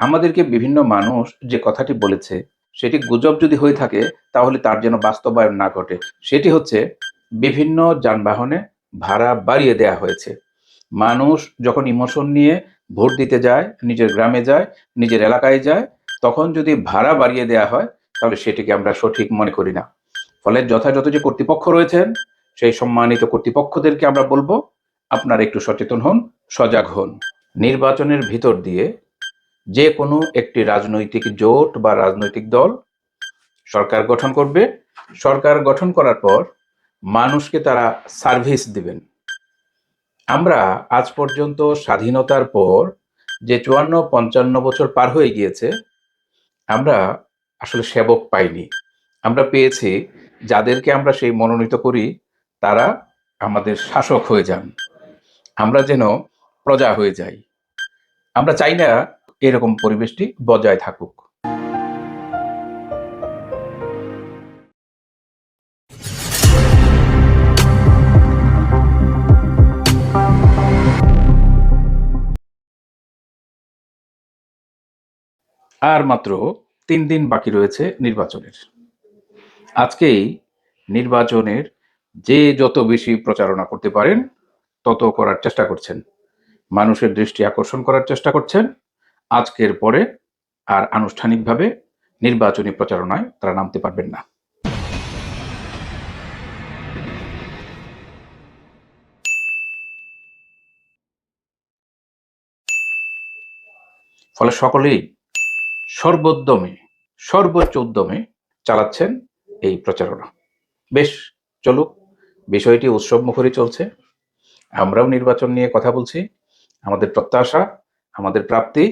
আমাদেরকে বিভিন্ন মানুষ যে কথাটি বলেছে, সেটি গুজব যদি হয়ে থাকে, তাহলে তার যেন বাস্তবায়ন না ঘটে। সেটি হচ্ছে, বিভিন্ন যানবাহনে ভাড়া বাড়িয়ে দেয়া হয়েছে। মানুষ যখন ইমোশন নিয়ে ভোট দিতে যায়, নিজের গ্রামে যায়, নিজের এলাকায় যায়, তখন যদি ভাড়া বাড়িয়ে দেয়া হয়, তাহলে সেটিকে আমরা সঠিক মনে করি না। ফলে যথাযথ যে কর্তৃপক্ষ রয়েছেন, সেই সম্মানিত কর্তৃপক্ষদেরকে আমরা বলব, আপনারা একটু সচেতন হন, সজাগ হন। নির্বাচনের ভিতর দিয়ে যে কোনো একটি রাজনৈতিক জোট বা রাজনৈতিক দল সরকার গঠন করবে। সরকার গঠন করার পর মানুষকে তারা সার্ভিস দিবেন। আমরা আজ পর্যন্ত স্বাধীনতার পর যে চুয়ান্ন, পঞ্চান্ন বছর পার হয়ে গিয়েছে, আমরা আসলে সেবক পাইনি। আমরা পেয়েছি, যাদেরকে আমরা সেই মনোনীত করি, তারা আমাদের শাসক হয়ে যান। আমরা যেন প্রজা হয়ে যাই। আমরা চাই না এরকম পরিবেশটি বজায় থাকুক। আর মাত্র তিন দিন বাকি রয়েছে নির্বাচনের। আজকেই নির্বাচনের যে যত বেশি প্রচারণা করতে পারেন, তত করার চেষ্টা করছেন। মানুষের দৃষ্টি আকর্ষণ করার চেষ্টা করছেন। আজকের পরে আর আনুষ্ঠানিকভাবে নির্বাচনী প্রচারণায় তারা নামতে পারবেন না। ফলে সকলেই সর্বোদ্যমে সর্বোচ্চ উদ্যমে চালাচ্ছেন এই প্রচারণা। বেশ, চলুক, বিষয়টি উৎসব মুখরই চলছে। আমরাও নির্বাচন নিয়ে কথা বলছি। আমাদের প্রত্যাশা, আমাদের প্রাপ্তি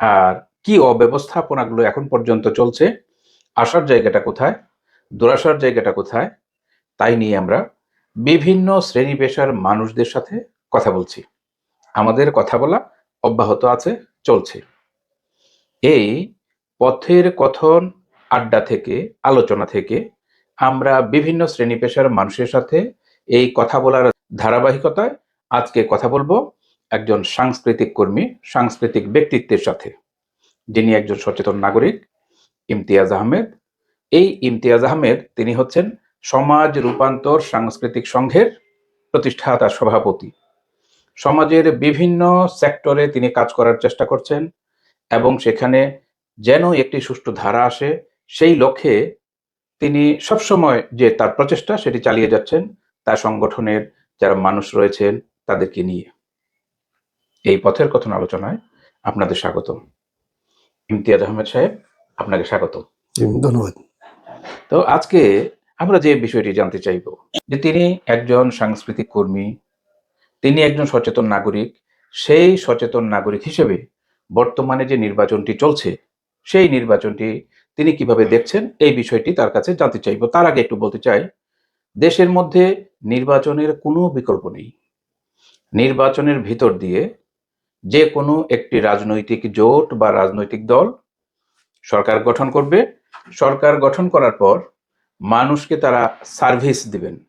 আর কি অব্যবস্থাপনাগুলো এখন পর্যন্ত চলছে? আসার জায়গাটা কোথায়? দুরাসার জায়গাটা কোথায়? তাই নিয়ে আমরা বিভিন্ন শ্রেণি পেশার মানুষদের সাথে কথা বলছি। আমাদের কথা বলা অব্যাহত আছে, চলছে। এই পথের কথন আড্ডা থেকে, আলোচনা থেকে আমরা বিভিন্ন শ্রেণি পেশার মানুষের সাথে এই কথা বলার ধারাবাহিকতায় আজকে কথা বলব। একজন সাংস্কৃতিক কর্মী, সাংস্কৃতিক ব্যক্তিত্বের সাথে। যিনি একজন সচেতন নাগরিক, ইমতিয়াজ আহমেদ। এই ইমতিয়াজ আহমেদ, তিনি হচ্ছেন সমাজ রূপান্তর সাংস্কৃতিক সংঘের প্রতিষ্ঠাতা সভাপতি। সমাজের বিভিন্ন সেক্টরে তিনি কাজ করার চেষ্টা করছেন এবং সেখানে যেন একটি সুষ্ঠু ধারা আসে, সেই লক্ষ্যে তিনি সবসময় যে তার প্রচেষ্টা সেটি চালিয়ে যাচ্ছেন তার সংগঠনের যারা মানুষ রয়েছেন তাদেরকে নিয়ে। এই পথের কথন আলোচনায় আপনাদের স্বাগত ইমতিয়াজ আহমেদ সাহেব আপনাকে স্বাগত। ধন্যবাদ। তো আজকে আমরা যে বিষয়টি জানতে চাইব যে তিনি একজন সাংস্কৃতিক কর্মী তিনি একজন সচেতন নাগরিক সেই সচেতন নাগরিক হিসেবে বর্তমানে যে নির্বাচনটি চলছে সেই নির্বাচনটি তিনি কীভাবে দেখছেন এই বিষয়টি তার কাছে জানতে চাইব। তার আগে একটু বলতে চাই দেশের মধ্যে নির্বাচনের কোনো বিকল্প নেই। নির্বাচনের ভিতর দিয়ে যে কোনো একটি রাজনৈতিক জোট বা রাজনৈতিক দল সরকার গঠন করবে। সরকার গঠন করার পর মানুষকে তারা সার্ভিস দিবেন।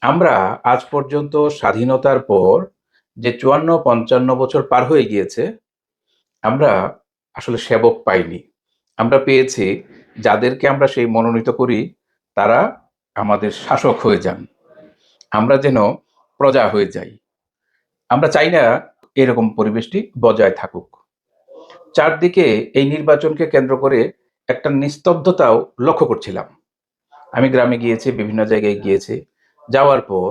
আমরা আজ পর্যন্ত স্বাধীনতার পর যে চুয়ান্ন, পঞ্চান্ন বছর পার হয়ে গিয়েছে, আমরা আসলে সেবক পাইনি। আমরা পেয়েছি, যাদেরকে আমরা সেই মনোনীত করি, তারা আমাদের শাসক হয়ে যান। আমরা যেন প্রজা হয়ে যাই। আমরা চাই না এরকম পরিবেশটি বজায় থাকুক। চারদিকে এই নির্বাচনকে কেন্দ্র করে একটা নিস্তব্ধতাও লক্ষ্য করছিলাম। আমি গ্রামে গিয়েছি, বিভিন্ন জায়গায় গিয়েছি। যাওয়ার পর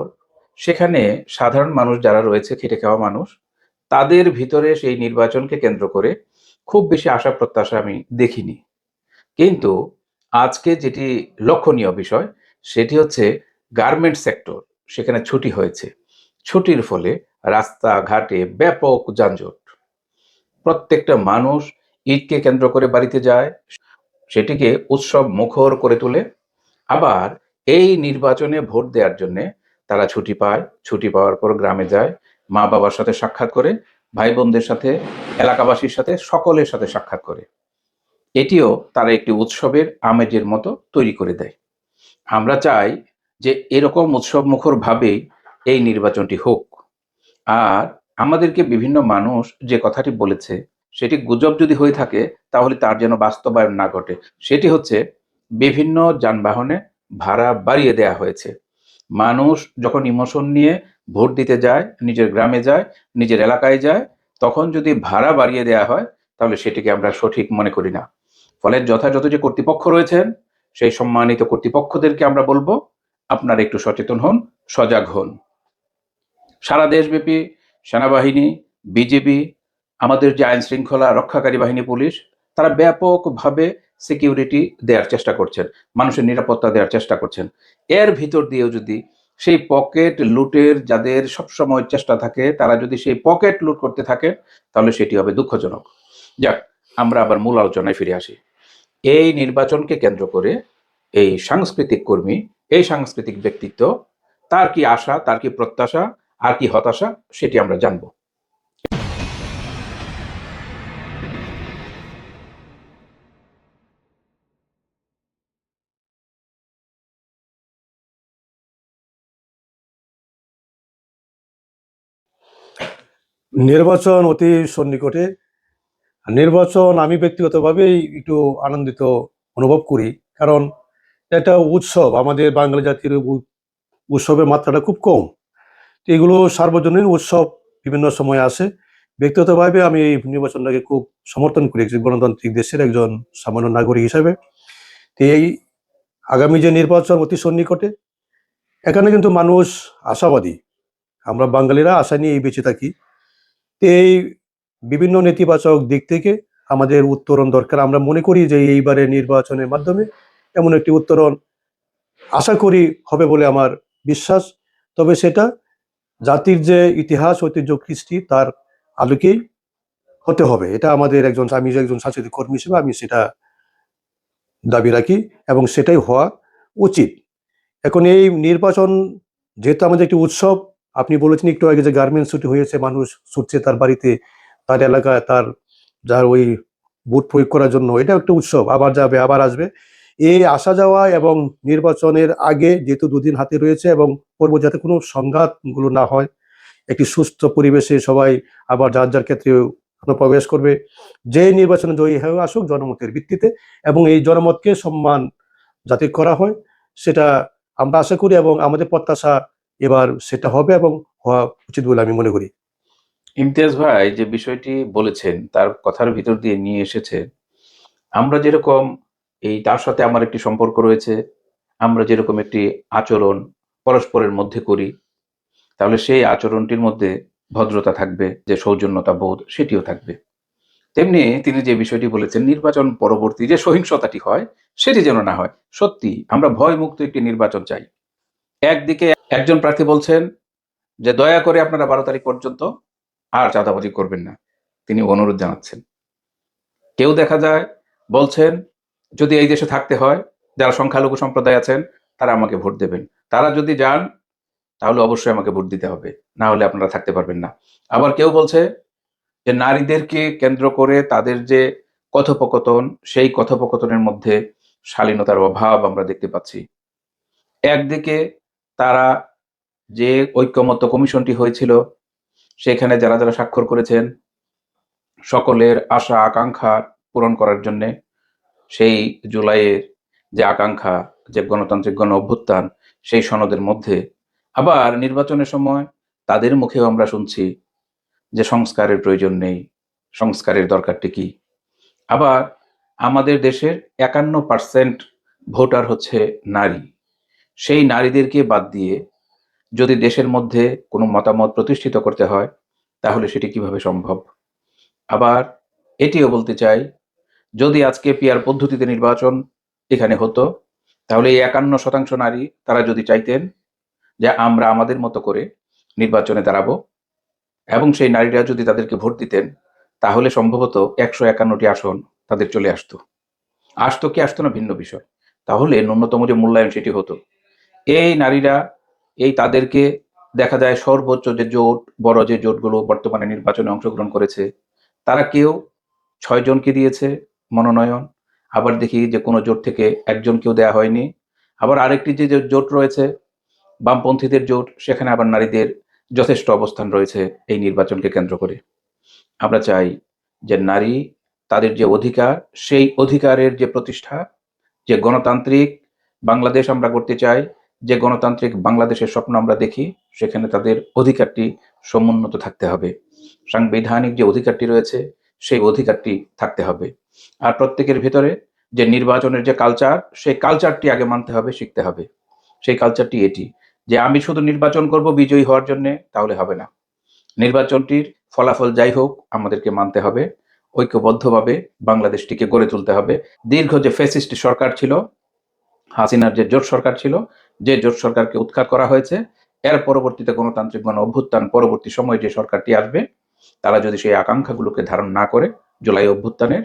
সেখানে সাধারণ মানুষ যারা রয়েছে, খেটে খাওয়া মানুষ, তাদের ভিতরে সেই নির্বাচনকে কেন্দ্র করে খুব বেশি আশা প্রত্যাশা আমি দেখিনি। কিন্তু আজকে যেটি লক্ষণীয় বিষয়, সেটি হচ্ছে গার্মেন্ট সেক্টর, সেখানে ছুটি হয়েছে। ছুটির ফলে রাস্তাঘাটে ব্যাপক যানজট। প্রত্যেকটা মানুষ ঈদকে কেন্দ্র করে বাড়িতে যায়, সেটিকে উৎসব মুখর করে তোলে। আবার এই নির্বাচনে ভোট দেওয়ার জন্যে তারা ছুটি পায়। ছুটি পাওয়ার পর গ্রামে যায় মা বাবার সাথে সাক্ষাৎ করে ভাই বোনদের সাথে, এলাকাবাসীর সাথে, সকলের সাথে সাক্ষাৎ করে। এটিও তারা একটি উৎসবের আমেজের মতো তৈরি করে দেয়। আমরা চাই যে এরকম উৎসব মুখর ভাবেই এই নির্বাচনটি হোক। আর আমাদেরকে বিভিন্ন মানুষ যে কথাটি বলেছে, সেটি গুজব যদি হয়ে থাকে, তাহলে তার যেন বাস্তবায়ন না ঘটে। সেটি হচ্ছে, বিভিন্ন যানবাহনে ভাড়া বাড়িয়ে দেয়া হয়েছে। মানুষ যখন ইমোশন নিয়ে ভোট দিতে যায়, নিজের গ্রামে যায়, নিজের এলাকায় যায়, তখন যদি ভাড়া বাড়িয়ে দেয়া হয়, তাহলে সেটিকে আমরা সঠিক মনে করি না। ফলে যথাযথ যে কর্তৃপক্ষ রয়েছেন, সেই সম্মানিত কর্তৃপক্ষদেরকে আমরা বলব, আপনারা একটু সচেতন হন, সজাগ হন। সারা দেশব্যাপী সেনাবাহিনী বিজেপি আমাদের যে আইন শৃঙ্খলা রক্ষাকারী বাহিনী, পুলিশ, তারা ব্যাপকভাবে সিকিউরিটি দেওয়ার চেষ্টা করছেন, মানুষের নিরাপত্তা দেওয়ার চেষ্টা করছেন। এর ভিতর দিয়েও যদি সেই পকেট লুটের যাদের সবসময় চেষ্টা থাকে, তারা যদি সেই পকেট লুট করতে থাকে, তাহলে সেটি হবে দুঃখজনক। যাক, আমরা আবার মূল আলোচনায় ফিরে আসি। এই নির্বাচনকে কেন্দ্র করে এই সাংস্কৃতিক কর্মী, এই সাংস্কৃতিক ব্যক্তিত্ব, তার কি আশা, তার কি প্রত্যাশা আর কি হতাশা সেটি আমরা জানব। নির্বাচন অতি সন্নিকটে। নির্বাচন আমি ব্যক্তিগতভাবেই একটু আনন্দিত অনুভব করি, কারণ এটা উৎসব, আমাদের বাঙালি জাতির উৎসবের মাত্রাটা খুব কম। এগুলো সার্বজনীন উৎসব বিভিন্ন সময় আসে। ব্যক্তিগতভাবে আমি এই নির্বাচনটাকে খুব সমর্থন করি একজন গণতান্ত্রিক দেশের একজন সামান্য নাগরিক হিসাবে। তো এই আগামী যে নির্বাচন অতি সন্নিকটে, এখানে কিন্তু মানুষ আশাবাদী। আমরা বাঙালিরা আশা নিয়েই বেঁচে থাকি। তো এই বিভিন্ন নেতিবাচক দিক থেকে আমাদের উত্তরণ দরকার। আমরা মনে করি যে এইবারে নির্বাচনের মাধ্যমে এমন একটি উত্তরণ আশা করি হবে বলে আমার বিশ্বাস। তবে সেটা জাতির যে ইতিহাস, ঐতিহ্য, কৃষ্টি, তার আলোকেই হতে হবে। এটা আমাদের একজন আমি একজন সাংস্কৃতিক কর্মী হিসেবে আমি সেটা দাবি রাখি এবং সেটাই হওয়া উচিত। এখন এই নির্বাচন যেহেতু আমাদের একটি উৎসব, আপনি বলেছেন একটু আগে যে গার্মেন্টস ছুটি হয়েছে, মানুষ ছুটছে তার বাড়িতে, তার এলাকায়, তার যার ওই বুট প্রয়োগ করার জন্য, এটা একটা উৎসব, আবার যাবে, আবার আসবে। এই আসা যাওয়া এবং নির্বাচনের আগে যেহেতু দুদিন হাতে রয়েছে এবং করব যাতে কোনো সংঘাতগুলো না হয়, একটি সুস্থ পরিবেশে সবাই আবার যার যার ক্ষেত্রে প্রবেশ করবে, যে নির্বাচনে জয়ী হয়ে আসুক জনমতের ভিত্তিতে এবং এই জনমতকে সম্মান যাতে করা হয়, সেটা আমরা আশা করি এবং আমাদের প্রত্যাশা এবার সেটা হবে এবং হওয়া উচিত বলে আমি মনে করি। ইমতিয়াজ ভাই, যে বিষয়টি বলেছেন, তার কথার ভিতর দিয়ে নিয়ে এসেছে, আমরা যেরকম এই তার সাথে আমার একটি সম্পর্ক রয়েছে। আমরা যেরকম একটি আচরণ পরস্পরের মধ্যে করি, তাহলে সেই আচরণটির মধ্যে ভদ্রতা থাকবে, যে সৌজন্যতা বোধ সেটিও থাকবে। তেমনি তিনি যে বিষয়টি বলেছেন, নির্বাচন পরবর্তী যে সহিংসতাটি হয়, সেটি যেন না হয়। সত্যি, আমরা ভয়মুক্ত একটি নির্বাচন চাই। একদিকে একজন প্রার্থী বলছেন যে, দয়া করে আপনারা বারো তারিখ পর্যন্ত আর চাঁদাবাজি করবেন না। তিনি অনুরোধ জানাচ্ছেন। কেউ দেখা যায় বলছেন যদি এই দেশে থাকতে হয়, যারা সংখ্যালঘু সম্প্রদায় আছেন, তারা আমাকে ভোট দেবেন। তারা যদি যান, তাহলে অবশ্যই আমাকে ভোট দিতে হবে। না হলে আপনারা থাকতে পারবেন না। আবার কেউ বলছে যে নারীদেরকে কেন্দ্র করে তাদের যে কথোপকথন, সেই কথোপকথনের মধ্যে শালীনতার অভাব আমরা দেখতে পাচ্ছি। একদিকে তারা যে ঐক্যমত্য কমিশনটি হয়েছিল, সেখানে যারা যারা স্বাক্ষর করেছেন, সকলের আশা, আকাঙ্ক্ষা পূরণ করার জন্য সেই জুলাইয়ের যে আকাঙ্ক্ষা, যে গণতান্ত্রিক গণ অভ্যুত্থান, সেই সনদের মধ্যে আবার নির্বাচনের সময় তাদের মুখেও আমরা শুনছি যে সংস্কারের প্রয়োজন নেই, সংস্কারের দরকারটি কি? আবার আমাদের দেশের একান্ন পার্সেন্ট ভোটার হচ্ছে নারী। সেই নারীদেরকে বাদ দিয়ে যদি দেশের মধ্যে কোনো মতামত প্রতিষ্ঠিত করতে হয়, তাহলে সেটি কীভাবে সম্ভব? আবার এটিও বলতে চাই যদি আজকে পিয়ার পদ্ধতিতে নির্বাচন এখানে হতো, তাহলে এই একান্ন শতাংশ নারী তারা যদি চাইতেন যে আমরা আমাদের মতো করে নির্বাচনে দাঁড়াবো, এবং সেই নারীরা যদি তাদেরকে ভোট দিতেন, তাহলে সম্ভবত একশো একান্নটি আসন তাদের চলে আসতো। আসতো কি আসতো না ভিন্ন বিষয়। তাহলে ন্যূনতম যে মূল্যায়ন সেটি হতো। এই নারীরা, এই তাদেরকে দেখা যায় সর্বোচ্চ যে জোট, বড় যে জোটগুলো বর্তমানে নির্বাচনে অংশগ্রহণ করেছে, তারা কেউ ছয় জনকে দিয়েছে মনোনয়ন, আবার দেখি যে কোনো জোট থেকে একজনকেও দেয়া হয়নি। আবার আরেকটি যে যে জোট রয়েছে, বামপন্থীদের জোট, সেখানে আবার নারীদের যথেষ্ট অবস্থান রয়েছে এই নির্বাচনকে কেন্দ্র করে। আমরা চাই যে নারী তাদের যে অধিকার, সেই অধিকারের যে প্রতিষ্ঠা, যে গণতান্ত্রিক বাংলাদেশ আমরা করতে চাই, যে গণতান্ত্রিক বাংলাদেশের স্বপ্ন আমরা দেখি, সেখানে তাদের অধিকারটি সমুন্নত থাকতে হবে। সাংবিধানিক যে অধিকারটি রয়েছে, সেই অধিকারটি থাকতে হবে। আর প্রত্যেকের ভিতরে যে নির্বাচনের যে কালচার সেই কালচারটি আগে মানতে হবে, শিখতে হবে। সেই কালচারটি এটি, যে আমি শুধু নির্বাচন করব বিজয়ী হওয়ার জন্য, তাহলে হবে না। নির্বাচনটির ফলাফল যাই হোক, আমাদেরকে মানতে হবে। ঐক্যবদ্ধভাবে বাংলাদেশটিকে গড়ে তুলতে হবে। দীর্ঘ যে ফেসিস্ট সরকার ছিল, হাসিনার যে জোট সরকার ছিল, যে জোট সরকারকে উৎখাত করা হয়েছে, এর পরবর্তীতে গণতান্ত্রিক গণ অভ্যুত্থান পরবর্তী সময়ে যে সরকারটি আসবে, তারা যদি সেই আকাঙ্ক্ষাগুলোকে ধারণ না করে, জুলাই অভ্যুত্থানের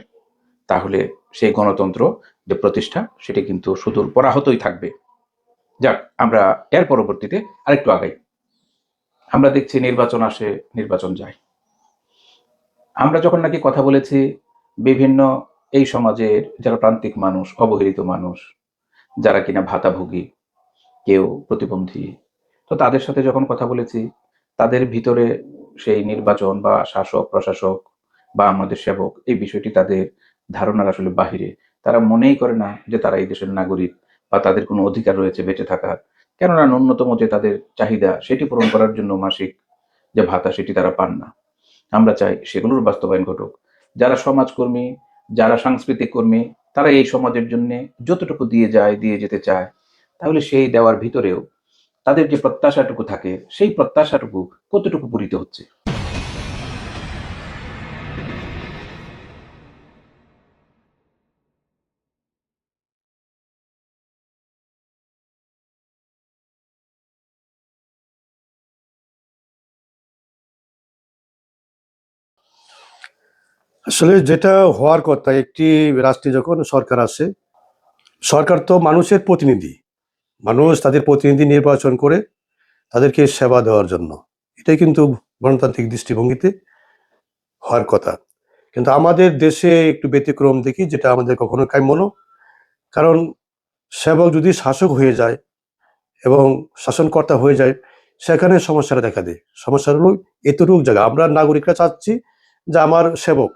তাহলে সেই গণতন্ত্র, যে প্রতিষ্ঠা, সেটি কিন্তু সুদূর পরাহতই থাকবে। যাক, আমরা এর পরবর্তীতে আরেকটু আগাই। আমরা দেখছি নির্বাচন আসে, নির্বাচন যায়। আমরা যখন নাকি কথা বলেছি, বিভিন্ন এই সমাজের যারা প্রান্তিক মানুষ, অবহেলিত মানুষ, যারা কিনা ভাতাভোগী, কেউ প্রতিবন্ধী, তো তাদের সাথে যখন কথা বলেছি, তাদের ভিতরে সেই নির্বাচন বা শাসক, প্রশাসক বা আমাদের সেবক, এই বিষয়টি তাদের ধারণার আসলে বাহিরে। তারা মনেই করে না যে তারা এই দেশের নাগরিক বা তাদের কোনো অধিকার রয়েছে বেঁচে থাকার। কেননা ন্যূনতম যে তাদের চাহিদা, সেটি পূরণ করার জন্য মাসিক যে ভাতা, সেটি তারা পান না। আমরা চাই সেগুলোর বাস্তবায়ন ঘটুক। যারা সমাজকর্মী, যারা সাংস্কৃতিক কর্মী, তারা এই সমাজের জন্য যতটুকু দিয়ে যায়, দিয়ে যেতে চায়, তাহলে সেই দেওয়ার ভিতরেও তাদের যে প্রত্যাশাটুকু থাকে, সেই প্রত্যাশাটুকু কতটুকু পূরিত হচ্ছে? আসলে যেটা হওয়ার কথা, একটি রাষ্ট্রে যখন সরকার আসে, সরকার তো মানুষের প্রতিনিধি। মানুষ তাদের প্রতিনিধি নির্বাচন করে তাদেরকে সেবা দেওয়ার জন্য। এটাই কিন্তু গণতান্ত্রিক দৃষ্টিভঙ্গিতে হওয়ার কথা। কিন্তু আমাদের দেশে একটু ব্যতিক্রম দেখি, যেটা আমাদের কখনো কাম্য না কারণ সেবক যদি শাসক হয়ে যায় এবং শাসনকর্তা হয়ে যায়, সেখানে সমস্যাটা দেখা দেয়। সমস্যা হলো এতটুকু জায়গা। আমরা নাগরিকরা চাচ্ছি যে আমার সেবক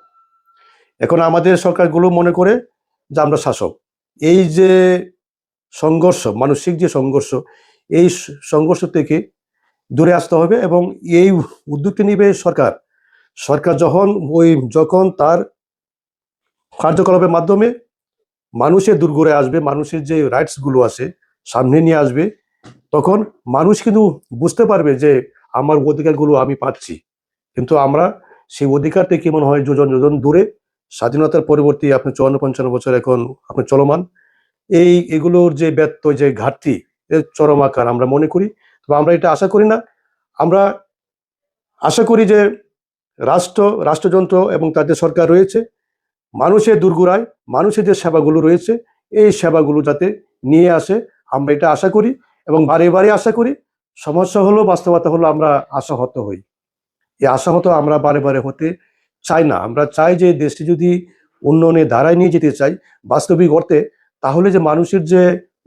এখন আমাদের সরকারগুলো মনে করে যে আমরা শাসক। এই যে সংঘর্ষ, মানসিক যে সংঘর্ষ, এই সংঘর্ষ থেকে দূরে আসতে হবে এবং এই উদ্যোগটি নিবে সরকার। সরকার যখন ওই, যখন তার কার্যকলাপের মাধ্যমে মানুষের দুর্গরে আসবে, মানুষের যে রাইটসগুলো আছে সামনে নিয়ে আসবে, তখন মানুষ কিন্তু বুঝতে পারবে যে আমার অধিকারগুলো আমি পাচ্ছি। কিন্তু আমরা সেই অধিকার থেকে মনে হয় যোজন যোজন দূরে স্বাধীনতার পরবর্তী আপনি চুয়ান্ন, পঞ্চান্ন বছর এখন আপনি চলমান। এই, এগুলোর যে ব্যর্থ, যে ঘাটতি, এর চরম আকার আমরা মনে করি। তবে আমরা এটা আশা করি না। আমরা আশা করি যে রাষ্ট্র, রাষ্ট্রযন্ত্র এবং তাদের সরকার রয়েছে। মানুষের দুর্গুড়ায় মানুষের যে সেবাগুলো রয়েছে, এই সেবাগুলো যাতে নিয়ে আসে, আমরা এটা আশা করি এবং বারে বারে আশা করি। সমস্যা হলো বাস্তবতা হলো আমরা আশাহত হই। এই আশাহত আমরা বারে বারে হতে চাই না। আমরা চাই যে দেশটি যদি উন্নয়নের ধারায় নিয়ে যেতে চাই বাস্তবিক অর্থে, তাহলে যে মানুষের যে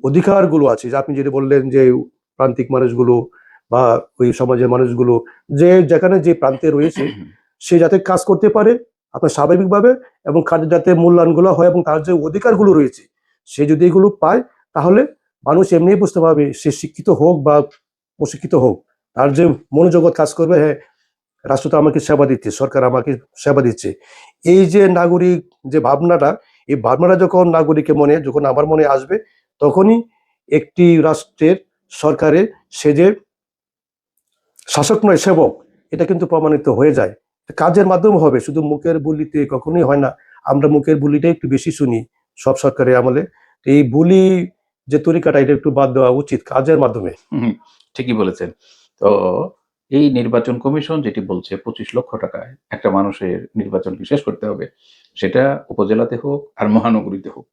অধিকারগুলো আছে, যে আপনি যেটা বললেন যে প্রান্তিক মানুষগুলো বা ওই সমাজের মানুষগুলো, যে যেখানে যে প্রান্তে রয়েছে, সে যাতে কাজ করতে পারে আপনার স্বাভাবিকভাবে এবং কাজের যাতে মূল্যায়নগুলো হয় এবং তার যে অধিকারগুলো রয়েছে, সে যদি এগুলো পায়, তাহলে মানুষ এমনি বুঝতে পারবে সে শিক্ষিত হোক বা প্রশিক্ষিত হোক। তার যে মনোজগৎ কাজ করবে হ্যাঁ রাষ্ট্র তো আমাকে সেবা দিচ্ছে, সরকার আমাকে সেবা দিচ্ছে। এই যে নাগরিক যে ভাবনাটা, এই ভাবনাটা যখন নাগরিকের মনে, যখন আমার মনে আসবে, তখনই একটি রাষ্ট্রের সরকারের সে যে শাসক নয়, সেবক, এটা কিন্তু প্রমাণিত হয়ে যায়। কাজের মাধ্যমে হবে, শুধু মুখের বুলিতে কখনোই হয় না, আমরা মুখের বুলিটা একটু বেশি শুনি সব সরকারের আমলে। এই বুলি যে তরিকাটা, এটা একটু বাদ দেওয়া উচিত কাজের মাধ্যমে। ঠিকই বলেছেন। তো এই নির্বাচন কমিশন যেটি বলছে পঁচিশ লক্ষ টাকায় একটা মানুষের নির্বাচনকে শেষ করতে হবে, সেটা উপজেলাতে হোক আর মহানগরীতে হোক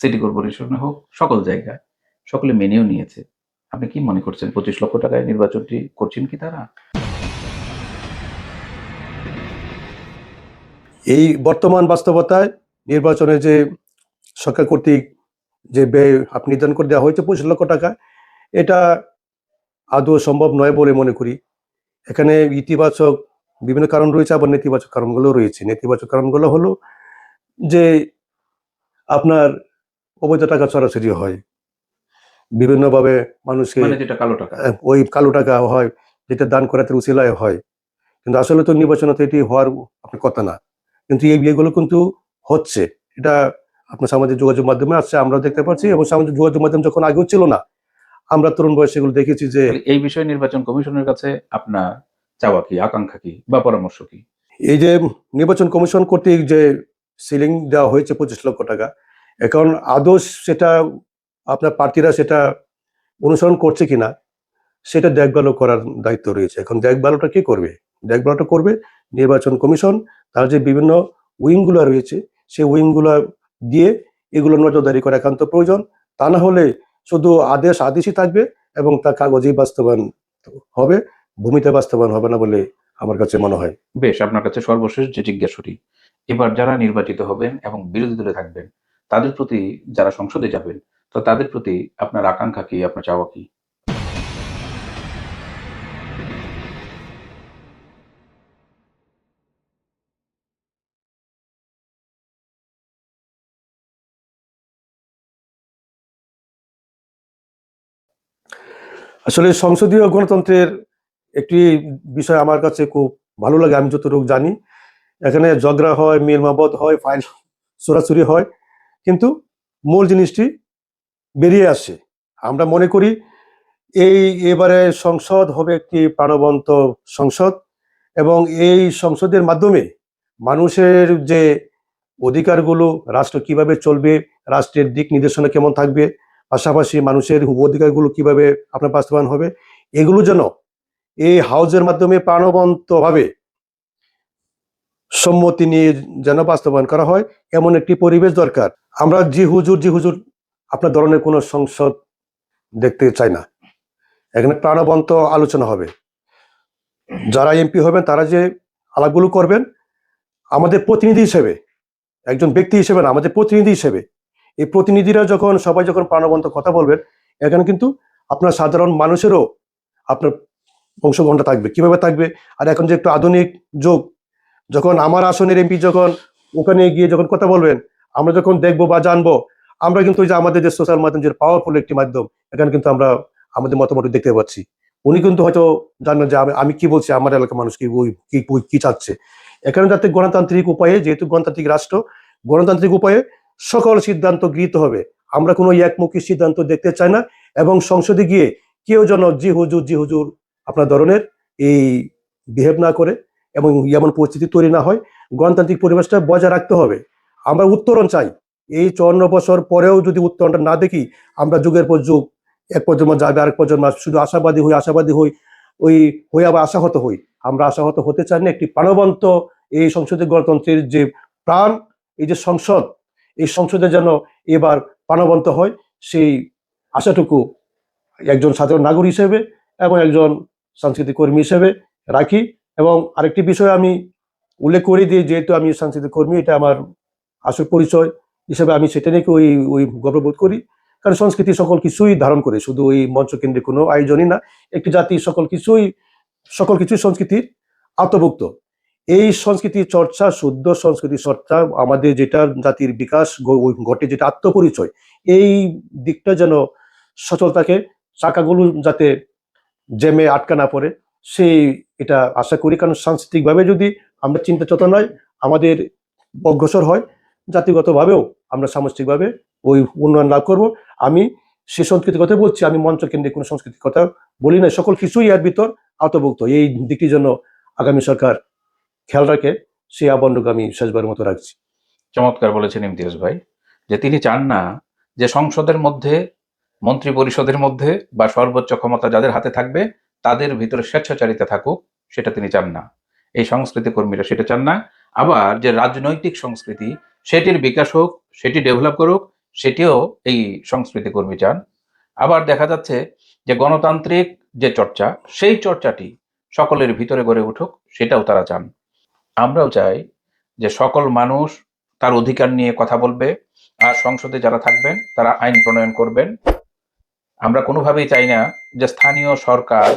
সিটি কর্পোরেশনে হোক, সকল জায়গায়। সকলে মেনেও নিয়েছে। আপনি কি মনে করছেন পঁচিশ লক্ষ টাকায় নির্বাচনটি করছেন কি তারা? এই বর্তমান বাস্তবতায় নির্বাচনে যে সরকার কর্তৃক যে ব্যয় নির্ধারণ করে দেওয়া হয়েছে পঁচিশ লক্ষ টাকা এটা আদৌ সম্ভব নয় বলে মনে করি। এখানে ইতিবাচক বিভিন্ন কারণ রয়েছে আবার নেতিবাচক কারণগুলো রয়েছে। নেতিবাচক কারণগুলো হলো যে আপনার অবৈধ টাকা চড়াচড়ি হয়। বিভিন্নভাবে মানুষকে মানে কালো টাকা। ওই কালো টাকা হয় যেটা দান করাতে উচিলায় হয়। কিন্তু আসলে তো নির্বাচনে তো এটি হওয়ার আপনার কথা না। কিন্তু এই বিয়েগুলো কিন্তু হচ্ছে। এটা আপনার সামাজিক যোগাযোগ মাধ্যমে আসছে আমরা দেখতে পাচ্ছি এবং সামাজিক যোগাযোগ মাধ্যম যখন আগেও ছিল না আমরা তরুণ বয়সে এগুলো দেখেছি যে এই বিষয়ে নির্বাচন কমিশনের কাছে আপনার চাওয়া কি আকাঙ্ক্ষা কি বা পরামর্শ কি? এই যে নির্বাচন কমিশন কর্তৃক যে সিলিং দেওয়া হয়েছে পঁচিশ লক্ষ টাকা এখন আদৌ সেটা আপনার প্রার্থীরা সেটা অনুসরণ করছে কিনা সেটা দেখভালও করার দায়িত্ব রয়েছে। এখন দেখভালটা কে করবে? দেখভালটা করবে নির্বাচন কমিশন তার যে বিভিন্ন উইংগুলো রয়েছে সেই উইংগুলো দিয়ে এগুলো নজরদারি করা একান্ত প্রয়োজন। তা না হলে শুধু আদেশ আদেশই থাকবে এবং তা কাগজেই বাস্তবায়ন হবে, ভূমিতে বাস্তবায়ন হবে না বলে আমার কাছে মনে হয়। বেশ, আপনার কাছে সর্বশেষ যে জিজ্ঞাসাটি, এবার যারা নির্বাচিত হবেন এবং বিরোধী দলে থাকবেন, তাদের প্রতি যারা সংসদে যাবেন, তো তাদের প্রতি আপনার আকাঙ্ক্ষা কি, আপনার চাওয়া কি? আসলে সংসদীয় গণতন্ত্রের একটি বিষয় আমার কাছে খুব ভালো লাগে, আমি যতটুকু জানি। এখানে ঝগড়া হয় মিলমাবদ হয়, ফাইল চোরাচুরি হয়, কিন্তু মূল জিনিসটি বেরিয়ে আসে। আমরা মনে করি এই এবারে সংসদ হবে একটি প্রাণবন্ত সংসদ এবং এই সংসদের মাধ্যমে মানুষের যে অধিকারগুলো, রাষ্ট্র কীভাবে চলবে, রাষ্ট্রের দিক নির্দেশনা কেমন থাকবে পাশাপাশি মানুষের অধিকারগুলো কীভাবে আপনার বাস্তবায়ন হবে, এগুলো যেন এই হাউজের মাধ্যমে প্রাণবন্তভাবে সম্মতি নিয়ে যেন বাস্তবায়ন করা হয়, এমন একটি পরিবেশ দরকার। আমরা জি হুজুর জি হুজুর, আপনার ধরনের কোনো সংসদ দেখতে চাই না। এখানে প্রাণবন্ত আলোচনা হবে। যারা এমপি হবেন, তারা যে আলাপগুলো করবেন, আমাদের প্রতিনিধি হিসেবে, একজন ব্যক্তি হিসেবে না, আমাদের প্রতিনিধি হিসেবে এই প্রতিনিধিরা যখন, সবাই যখন প্রাণবন্ত কথা বলবেন, এখানে কিন্তু আপনার সাধারণ মানুষেরও আপনার অংশগ্রহণটা থাকবে। কীভাবে থাকবে? আর এখন যে একটু আধুনিক যুগ, যখন আমার আসনের এমপি যখন ওখানে গিয়ে যখন কথা বলবেন, আমরা যখন দেখব বা জানব, আমরা কিন্তু যে আমাদের যে সোশ্যাল মাধ্যম যে পাওয়ারফুল একটি মাধ্যম, এখানে কিন্তু আমরা আমাদের মতামত দেখতে পাচ্ছি। উনি কিন্তু হয়তো জানেন যে আমি আমি কি বলছি, আমার এলাকার মানুষ কি কি চাচ্ছে। এখানে যাতে গণতান্ত্রিক উপায়ে, যেহেতু গণতান্ত্রিক রাষ্ট্র, গণতান্ত্রিক উপায়ে সকল সিদ্ধান্ত গৃহীত হবে। আমরা কোনো একমুখী সিদ্ধান্ত দেখতে চাই না এবং সংসদে গিয়ে কেউ যেন জি হুজুর জি হুজুর আপনার ধরনের এই বিহেভ না করে এবং এমন পরিস্থিতি তৈরি না হয়, গণতান্ত্রিক পরিবেশটা বজায় রাখতে হবে। আমরা উত্তরণ চাই। এই চুয়ান্ন বছর পরেও যদি উত্তরণটা না দেখি, আমরা যুগের পর যুগ, এক প্রজন্ম যাবে, আরেক প্রজন্ম শুধু আশাবাদী হই আশাবাদী হই, ওই হয়ে আবার আশাহত হই। আমরা আশাহত হতে চাই না। একটি প্রাণবন্ত এই সংসদের গণতন্ত্রের যে প্রাণ, এই যে সংসদ এই সংসদে যেন এবার প্রাণবন্ত হয়, সেই আশাটুকু একজন সাধারণ নাগরিক হিসেবে এবং একজন সাংস্কৃতিক কর্মী হিসেবে রাখি। এবং আরেকটি বিষয় আমি উল্লেখ করে দিই যেহেতু আমি সাংস্কৃতিক কর্মী, এটা আমার আসল পরিচয় হিসেবে আমি সেটা নিয়ে ওই ওই গর্ববোধ করি। কারণ সংস্কৃতি সকল কিছুই ধারণ করে, শুধু ওই মঞ্চ কেন্দ্রিক কোনো আয়োজনই না, একটি জাতি সকল কিছুই সকল কিছুই সংস্কৃতির আত্মভুক্ত এই সংস্কৃতি চর্চা, শুদ্ধ সংস্কৃতি চর্চা, আমাদের যেটা জাতির বিকাশ ঘটে যেটা আত্মপরিচয়, এই দিকটা যেন সচল থাকে চাকাগুলো যাতে জ্যামে আটকা না পড়ে, সেই এটা আশা করি। কারণ সাংস্কৃতিকভাবে যদি আমরা চিন্তা চেতনায় আমাদের অগ্রসর হয়, জাতিগতভাবেও আমরা সামষ্টিকভাবে ওই উন্নয়ন লাভ করব। আমি সে সংস্কৃতির কথা বলছি, আমি মঞ্চ কেন্দ্রিক কোনো সংস্কৃতির কথা বলি না, সকল কিছুই এর ভিতর আওতভুক্ত। এই দিকটির জন্য আগামী সরকার খেয়াল রাখে, সেই আবন্ধকে আমি শেষবারের মতো রাখছি। চমৎকার বলেছেন ইমতিয়াজ ভাই, যে তিনি চান না যে সংসদের মধ্যে মন্ত্রী পরিষদের মধ্যে বা সর্বোচ্চ ক্ষমতা যাদের হাতে থাকবে, তাদের ভিতরে স্বেচ্ছাচারিতা থাকুক, সেটা তিনি চান না। এই সংস্কৃতি কর্মীরা সেটা চান না। আবার যে রাজনৈতিক সংস্কৃতি, সেটির বিকাশ হোক, সেটি ডেভেলপ করুক, সেটিও এই সংস্কৃতি কর্মী চান। আবার দেখা যাচ্ছে যে গণতান্ত্রিক যে চর্চা, সেই চর্চাটি সকলের ভিতরে গড়ে উঠুক, সেটাও তারা চান। আমরাও চাই যে সকল মানুষ তার অধিকার নিয়ে কথা বলবে আর সংসদে যারা থাকবেন তারা আইন প্রণয়ন করবেন। আমরা কোনোভাবেই চাই না যে স্থানীয় সরকার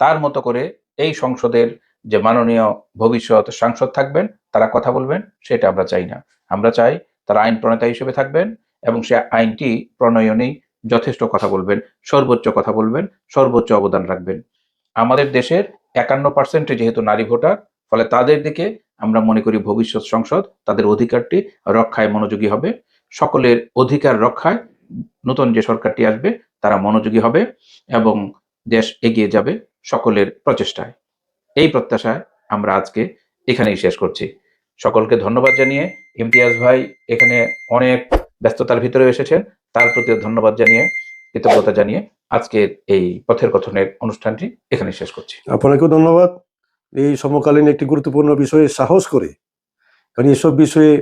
তার মতো করে এই সংসদের যে মাননীয় ভবিষ্যৎ সাংসদ থাকবেন, তারা কথা বলবেন, সেটা আমরা চাই না। আমরা চাই তারা আইন প্রণেতা হিসেবে থাকবেন এবং সে আইনটি প্রণয়নেই যথেষ্ট কথা বলবেন, সর্বোচ্চ কথা বলবেন, সর্বোচ্চ অবদান রাখবেন। আমাদের দেশের একান্ন পার্সেন্টে যেহেতু নারী ভোটার ফলে তাদের দিকে আমরা মনে করি ভবিষ্যৎ সংসদ, তাদের অধিকারটি রক্ষায় মনোযোগী হবে। সকলের অধিকার রক্ষায় নতুন যে সরকারটি আসবে, তারা মনোযোগী হবে এবং দেশ এগিয়ে যাবে সকলের প্রচেষ্টায়। এই প্রত্যাশায় আমরা আজকে এখানেই শেষ করছি। সকলকে ধন্যবাদ জানিয়ে ইমতিয়াজ ভাই এখানে অনেক ব্যস্ততার ভিতরে এসেছেন, তার প্রতিও ধন্যবাদ জানিয়ে কৃতজ্ঞতা জানিয়ে আজকের এই পথের কথনের অনুষ্ঠানটি এখানে শেষ করছি। আপনাকেও ধন্যবাদ। এই সমকালীন একটি গুরুত্বপূর্ণ বিষয়ে সাহস করে। কারণ এসব বিষয়ে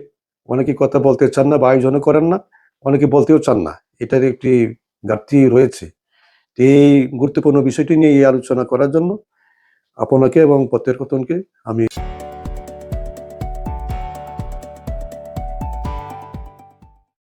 অনেকে কথা বলতে চান না বা আয়োজনও করেন না, অনেকে বলতেও চান না। এটার একটি ঘাটতি রয়েছে। এই গুরুত্বপূর্ণ বিষয়টি নিয়ে এই আলোচনা করার জন্য আপনাকে এবং প্রত্যেক আমি